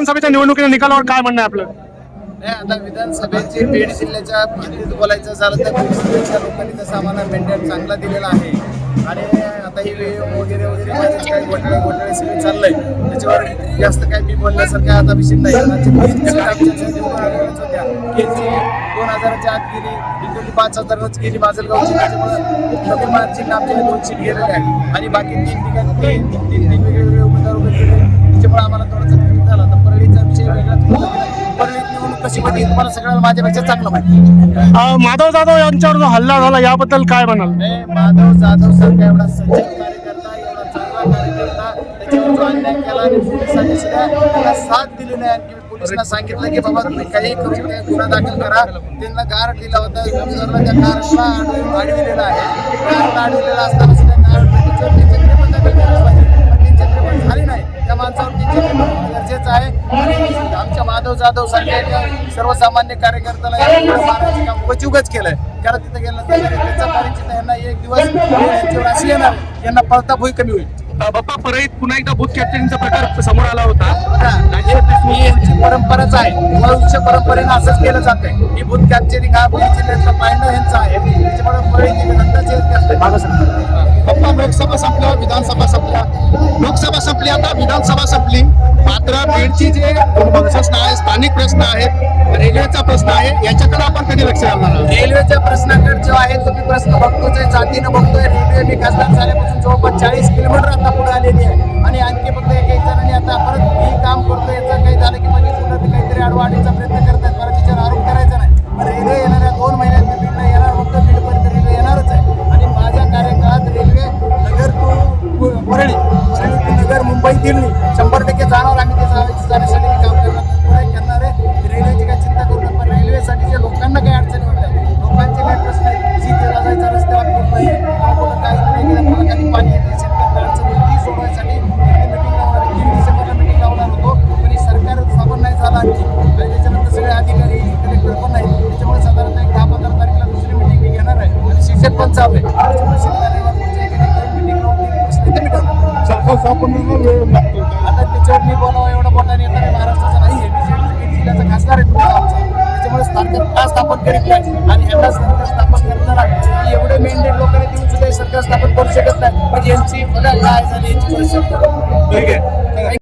विधानसभेच्या निवडणुकीच्या निकालावर काय म्हणणं आहे आपलं? नाही आता विधानसभेची बीड जिल्ह्याच्या बाबतीत बोलायचं झालं तर बीड जिल्ह्याच्या लोकांनी तसा आम्हाला मेंटेन चांगला दिलेला आहे. आणि आता ही वगैरे वगैरे काही घोटाळे घोटाळे सगळे चाललंय. त्याच्यावर जास्त काही मी बोलण्यासारखं आता विषय नाही. होत्या दोन हजाराच्या आत गेली इकडली पाच हजारच गेली माजलगावची त्याच्यामुळे खूप कमी मार्जिन आमच्या दोन सीट गेलेले आहे आणि बाकी तीन ठिकाणी तीन तीन तीन वेगळे वेगळे उमेदवार उभे केले. त्याच्यामुळे आम्हाला थोडासा झाला. विषय कशी तुम्हाला माझ्यापेक्षा चांगलं माहिती माधव जाधव यांच्यावर जो हल्ला झाला याबद्दल काय म्हणाल? माधव जाधव सारखा एवढा सज्जन कार्यकर्ता एवढा चांगला कार्यकर्ता त्याच्यावर जो अन्याय केला आणि पोलिसांनी सुद्धा त्याला साथ दिली नाही. आणखी पोलिसांना सांगितलं की बाबा तुम्ही काही करू नये गुन्हा दाखल करा. त्यांना गार्ड दिला होता. त्या गार्डला अडविलेला आहे. गार्ड अडविलेला असताना सुद्धा गार्ड जाधव सारख्या सर्वसामान्य कार्यकर्त्याला काम उगच केलंय. कारण तिथे गेलं त्याचा परिचित यांना एक दिवस अशी येणार यांना पळता भुई कमी होईल. बाप्पा परळीत पुन्हा एकदा बुथ कॅप्चरिंगचा प्रकार समोर आला होता. परंपराच आहे. परंपरेनं असंच केलं जातंय. ही बुथ कॅप्चरिंग हा बीड जिल्ह्यातला पायंडा यांचा आहे. त्याच्यामुळे लोकसभा संपली आता विधानसभा संपली. मात्र बीडची जे प्रश्न आहे स्थानिक प्रश्न आहेत रेल्वेचा प्रश्न आहे याच्याकडे आपण कधी लक्ष घालणार रेल्वेच्या प्रश्नाकडे जो आहे तुम्ही प्रश्न बघतोच आहे जातीनं बघतोय. रेल्वे मी खासदार झाल्यापासून जवळपास चाळीस किलोमीटर आता पुढे आलेली आहे. आणि आणखी शंभर टक्के जाणार आम्ही ते जाण्यासाठी. का स्थापन करीत नाही. आणि ह्यांना सरकार स्थापन करताना एवढे मेंढे लोकांनी देऊन सुद्धा सरकार स्थापन करू शकत नाही. म्हणजे यांची बघा काय झाली यांची परिस्थिती. ठीक आहे.